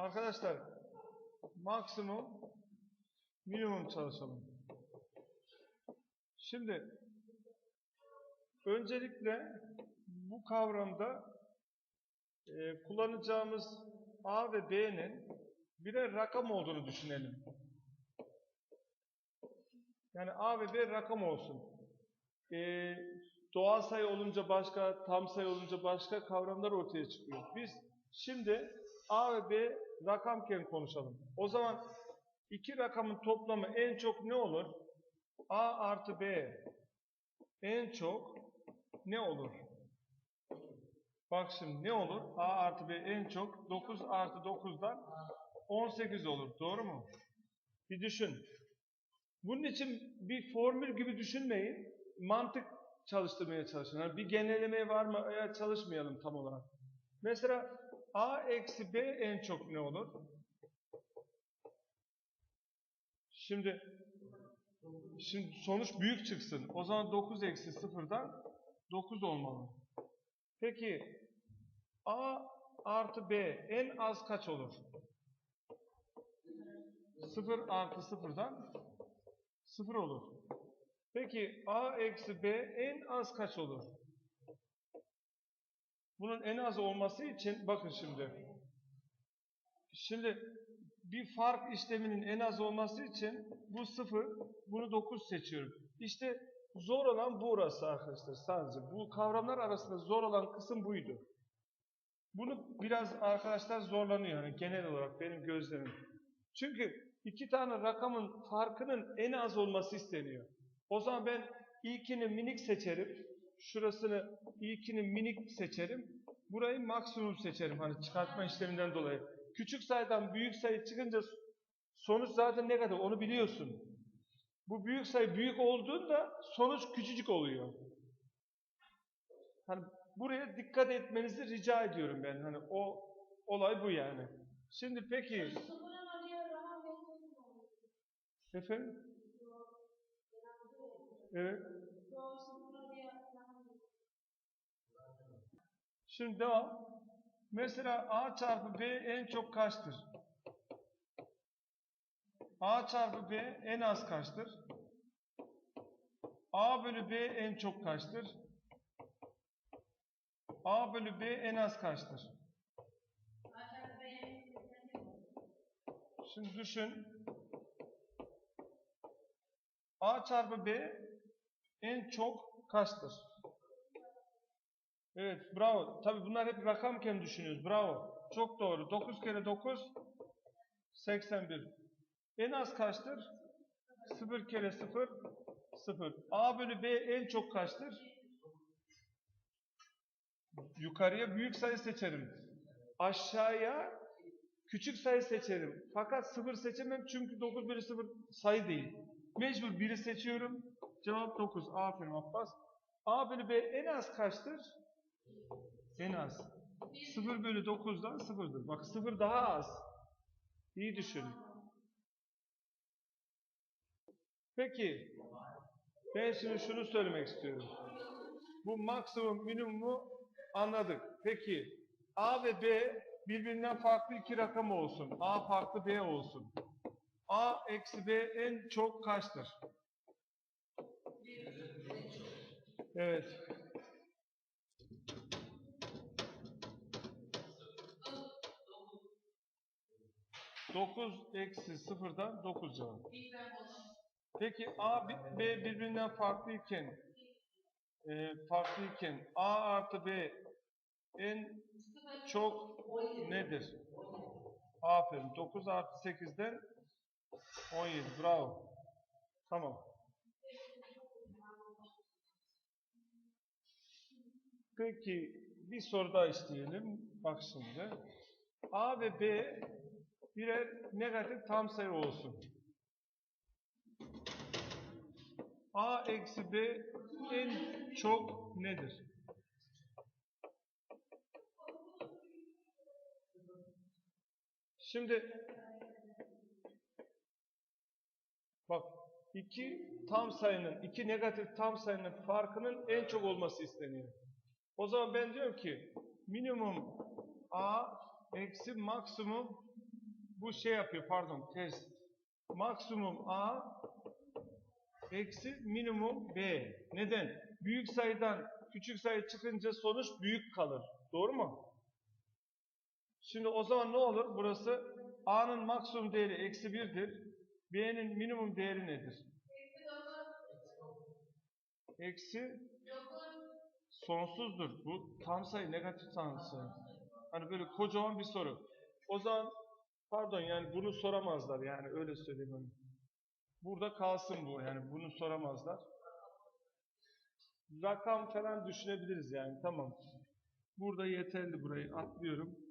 Arkadaşlar maksimum minimum çalışalım. Şimdi öncelikle bu kavramda e, kullanacağımız A ve B'nin birer rakam olduğunu düşünelim. Yani A ve B rakam olsun. E, doğal sayı olunca başka, tam sayı olunca başka kavramlar ortaya çıkıyor. Biz şimdi A ve B rakamken konuşalım. O zaman iki rakamın toplamı en çok ne olur? A artı B en çok ne olur? Bak şimdi ne olur? A artı B en çok 9 artı 9'dan 18 olur. Doğru mu? Bir düşün. Bunun için bir formül gibi düşünmeyin. Mantık çalıştırmaya çalışın. Yani bir genellemeye varmaya çalışmayalım tam olarak. Mesela A eksi B en çok ne olur? Şimdi şimdi sonuç büyük çıksın. O zaman 9 eksi 0'dan 9 olmalı. Peki A artı B en az kaç olur? 0 artı 0'dan 0 olur. Peki A eksi B en az kaç olur? Bunun en az olması için bakın şimdi. Şimdi bir fark işleminin en az olması için bu 0, bunu 9 seçiyorum. İşte zor olan burası arkadaşlar sadece. Bu kavramlar arasında zor olan kısım buydu. Bunu biraz arkadaşlar zorlanıyor yani genel olarak benim gözlemim. Çünkü iki tane rakamın farkının en az olması isteniyor. O zaman ben ilkini minik seçerim. Şurasını ilkini minik seçerim. Burayı maksimum seçerim hani çıkartma işleminden dolayı. Küçük sayıdan büyük sayı çıkınca sonuç zaten ne kadar onu biliyorsun. Bu büyük sayı büyük olduğunda sonuç küçücük oluyor. Hani buraya dikkat etmenizi rica ediyorum ben. Hani o olay bu yani. Şimdi peki efendim? Evet. Şimdi devam. Mesela A çarpı B en çok kaçtır? A çarpı B en az kaçtır? A bölü B en çok kaçtır? A bölü B en az kaçtır? Şimdi düşün. A çarpı B en çok kaçtır? Evet, bravo. Tabii bunlar hep rakamken düşünüyoruz. Bravo. Çok doğru. 9 kere 9 81. En az kaçtır? 0 kere 0 0. A bölü B en çok kaçtır? Yukarıya büyük sayı seçerim. Aşağıya küçük sayı seçerim. Fakat 0 seçemem çünkü 9 bölü 0 sayı değil. Mecbur biri seçiyorum. Cevap 9. Aferin Abbas. A bölü B en az kaçtır? En az. 0 bölü 9'dan 0'dır. Bak 0 daha az. İyi düşün. Peki. Ben şimdi şunu söylemek istiyorum. Bu maksimum minimumu anladık. Peki. A ve B birbirinden farklı iki rakam olsun. A farklı B olsun. A eksi B en çok kaçtır? Evet. Dokuz eksi sıfırdan dokuz cevap. Peki A B birbirinden farklı iken e, farklı iken A artı B en çok nedir? Aferin. 9 artı 8'den 17. Bravo. Tamam. Peki bir soru daha isteyelim. Bak şimdi. A ve B birer negatif tam sayı olsun. A eksi B en çok nedir? Şimdi bak iki tam sayının, iki negatif tam sayının farkının en çok olması isteniyor. O zaman ben diyorum ki minimum A eksi maksimum bu şey yapıyor pardon ters. Maksimum A eksi minimum B. Neden? Büyük sayıdan küçük sayı çıkınca sonuç büyük kalır. Doğru mu? Şimdi o zaman ne olur? Burası A'nın maksimum değeri eksi 1'dir. B'nin minimum değeri nedir? Eksi sonsuzdur. Bu tam sayı, negatif tam. Hani böyle kocaman bir soru. O zaman pardon yani bunu soramazlar yani öyle söyleyeyim. Burada kalsın bu yani bunu soramazlar. Rakam falan düşünebiliriz yani tamam. Burada yeterli burayı atlıyorum.